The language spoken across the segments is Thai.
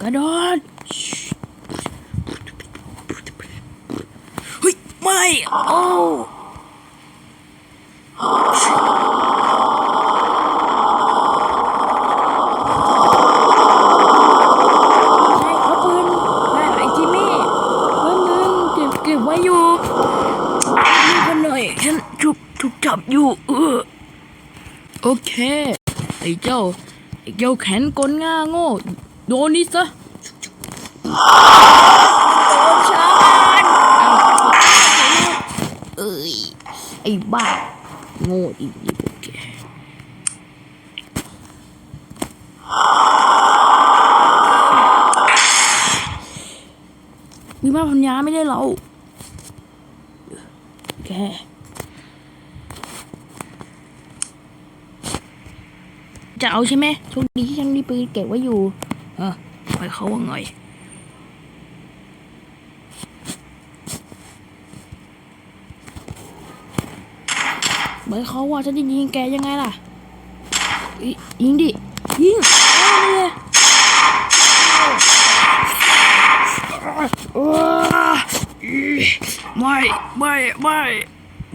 กระโดดเฮ้ยไม่โอ้ได้เอาปืนได้ไอ้จิมมี่ปืนมึงเก็บเก็บไว้อยู่นี่กันหน่อยฉันถูกถูกจับอยู่เออโอเค ไอ้เจ้า ไอ้เจ้าแขนกลง่าโง่ โดนนี่ซะโดนฉันเอ้ย ไอ้บ้า โง่อีกโอเคมีบ้าพันยาไม่ได้เราแกจะเอาใช่ไหมโชคดีที่ฉันมีปืนเก็บไว้อยู่ เออไปเขาว่าไงเหมือนเขาว่าฉันจะยิงแกยังไงล่ะอิยิงดิ ยิงเอาเลยไม่ไม่ไม่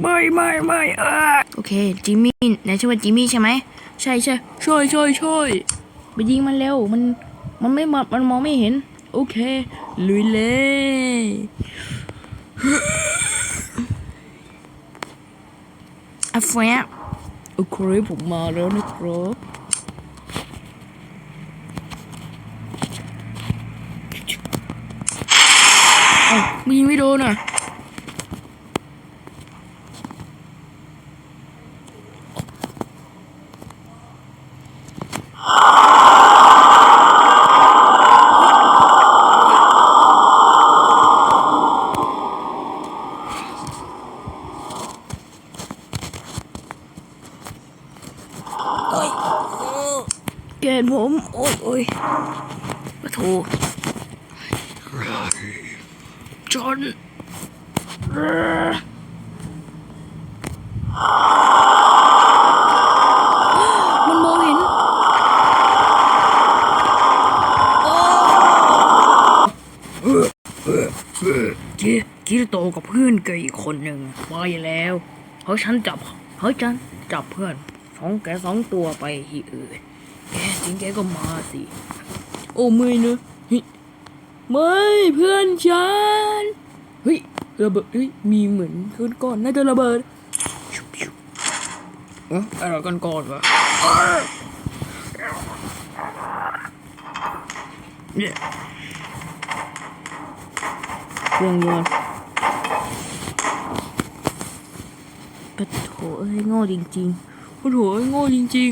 ไม่ไม่ไม่เออโอเคจิมมี่นายชื่อว่าจิมมี่ใช่ไหมใช่ใช่ช่วยช่วยช่วยไปยิงมันเร็วมัน มันไม่มองมันมองไม่เห็น โอเค ลุยเลยอะแฟบโอเคผมมาแล้วนะครับเอ้าไม่ยิงไม่โดนอะ โอ้ย แกนผม โอ้ยโอ้ยปะโถจนมันมองเห็นกีกีโตกับเพื่อนแกอีกคนหนึ่งไปแล้วเพราะฉันจับเพราะฉันจับเพื่อนสองแกสองตัวไปที่อื่น แกจริงแกก็มาสิ โอ้ไม่นะฮ้ยไม่เพื่อนฉัน เฮ้ยระเบิดเฮ้ยมีเหมือนคืนก่อนน่าจะระเบิดเอ๊ะอะไรกันก่อนวะเนี่ยเรื่องยนต์ปะโถเอ้ยโง่จริงๆปะโถเอ้ยโง่จริง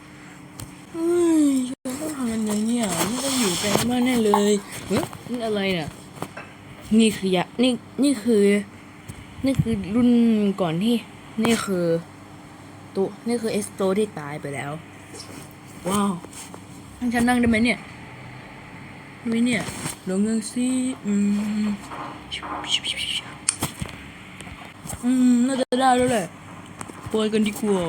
ๆเฮ้ยฉันต้องทำยังไงเนี่ยไม่ ต้องอยู่ไกลมากแน่เลยเฮ้ยนี่อะไรเนี่ยนี่คือยะนี่นี่คือ นี่คือรุ่นก่อนที่ นี่คือตัวนี่คือเอสโตที่ตายไปแล้ว ว้าวให้ฉันนั่งได้ไหมเนี่ยได้ไหมเนี่ยลองนั่งสิอืมอืมน่าจะได้แล้วแหละปล่อยกันดีกว่า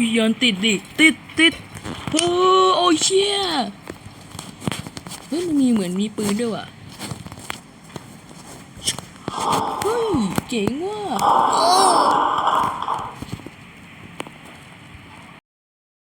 เอ้ยยันติดดิ ติดติดโอ้โอ้ยเชี่ยเฮ้ยมันมีเหมือนมีปืนด้วยว่ะเฮ้ยเจ๋งว่ะ